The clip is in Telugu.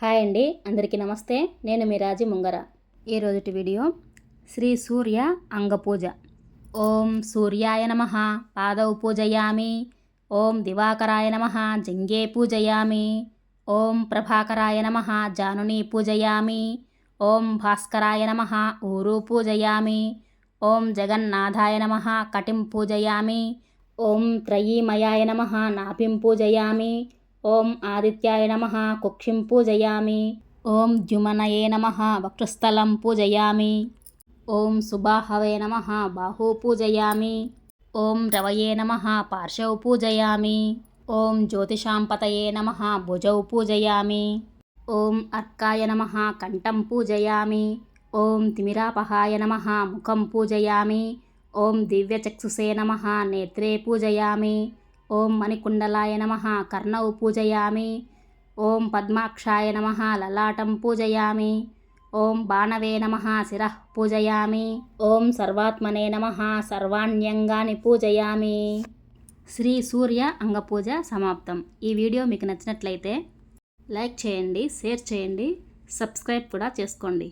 హాయ్ అండి అందరికీ నమస్తే. నేను మీ రాజీ ముంగర. ఈరోజుటి వీడియో శ్రీ సూర్య అంగపూజ. ఓం సూర్యాయ నమ పాదౌ పూజయామి. ఓం దివాకరాయ నమ జంగే పూజయామి. ఓం ప్రభాకరాయ నమ జానుని పూజయామి. ఓం భాస్కరాయ నమ ఊరు పూజయామి. ఓం జగన్నాథాయ నమ కటిం పూజయామి. ఓం త్రయీమయాయ నమ నాభిం పూజయామి. ఓం ఆదిత్యాయ నమ కుక్షిం పూజయామి. ఓం ద్యుమనయే నమ వక్షస్థలం పూజయామి. ఓం సుబాహవే నమ బాహూ పూజయామి. ఓం రవయే నమ పార్శ్వౌ పూజయామి. ఓం జ్యోతిషాంపతయే నమ భుజౌ పూజయామి. ఓం అర్కాయ నమ కంఠం పూజయామి. ఓం తిమిరాపహాయ నమ ముఖం పూజయామి. ఓం దివ్యచక్షుసే నమ నేత్రే పూజయామి. ఓం మణికుండలాయ నమ కర్ణౌ పూజయామి. ఓం పద్మాక్షాయ నమ లలాటం పూజయామి. ఓం బాణవే నమ శిర పూజయామి. ఓం సర్వాత్మనే నమ సర్వాణ్యంగాని పూజయామి. శ్రీ సూర్య అంగపూజ సమాప్తం. ఈ వీడియో మీకు నచ్చినట్లయితే లైక్ చేయండి షేర్ చేయండి సబ్స్క్రైబ్ కూడా చేసుకోండి.